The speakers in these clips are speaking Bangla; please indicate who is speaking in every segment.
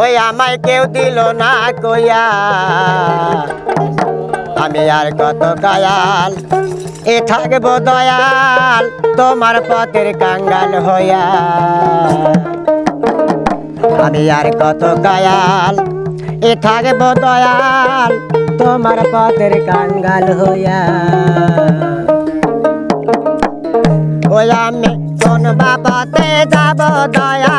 Speaker 1: ওই আমায় কেউ দিল না কইয়া। আমি আর কত গায়াল এ থাকব দয়াল, তোমার পথের কাঙ্গাল হইয়া। আমি আর কত গায়াল এ থাকব দয়াল, তোমার পথের কাঙ্গাল হইয়া। ওই আমি কোন বাবাতে যাব দয়া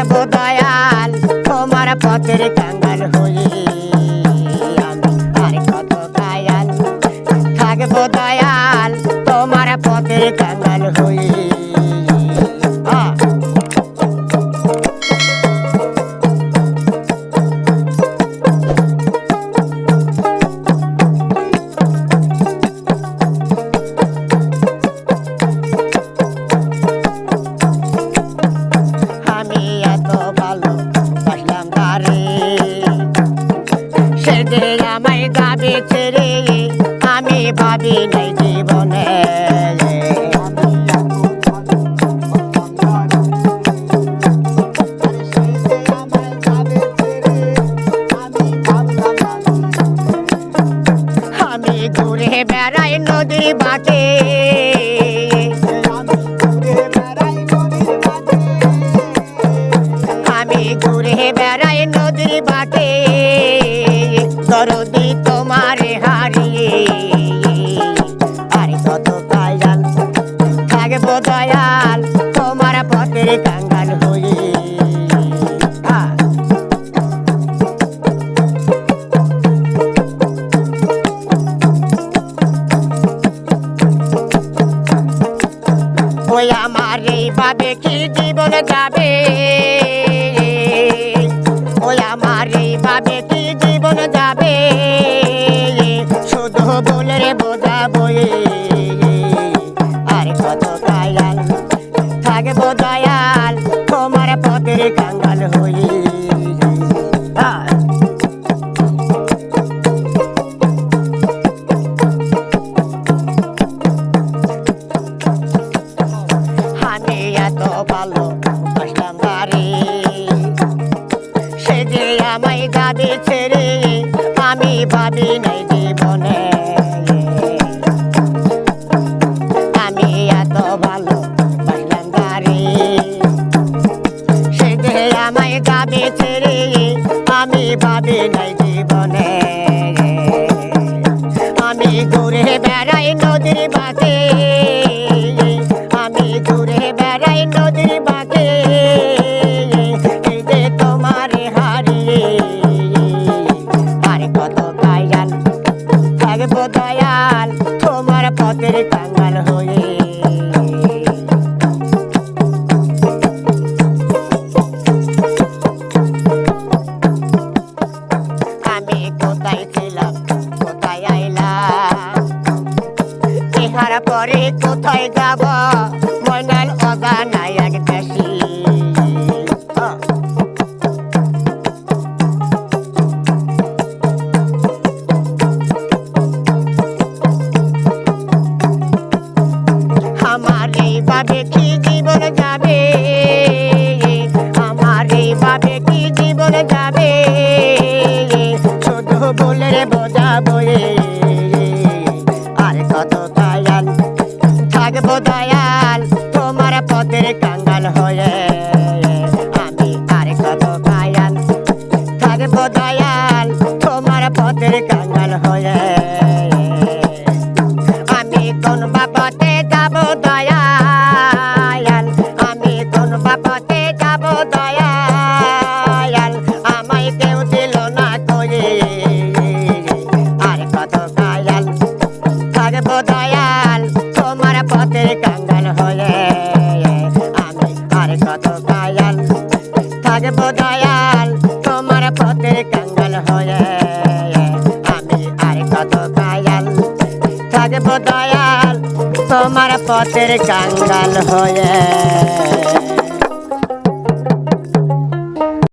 Speaker 1: থাকব দয়াল, তোমার পথের কাঙ্গাল হয়ে আমি আর কত দয়াল। থাকব দয়াল, তোমার পথের কাঙ্গাল হয়ে সে যে আমায় গাবে ছেড়ে আমি ভাবি নাই জীবনে দরদি তোমারে হারিয়ে। আর কত কায়াল থাকব দয়াল, তোমার পথের কাঙ্গাল হয়ে। ওই আমার এইভাবে কি এত ভালো বাসলাম বাড়ি সে যে আমায় গাবে ছেড়ে আমি ভাবি নাই কোথায় যাব? ময়নাল অজানায় এক দয়াল, তোমার পথের কাঙ্গাল হয়ে আমি আর কত দয়াল? থাকব দয়াল, তোমার পথের কাঙ্গাল হয়ে আমি আর কত দয়াল? থাকব দয়াল, তোমার পথের কাঙ্গাল হয়ে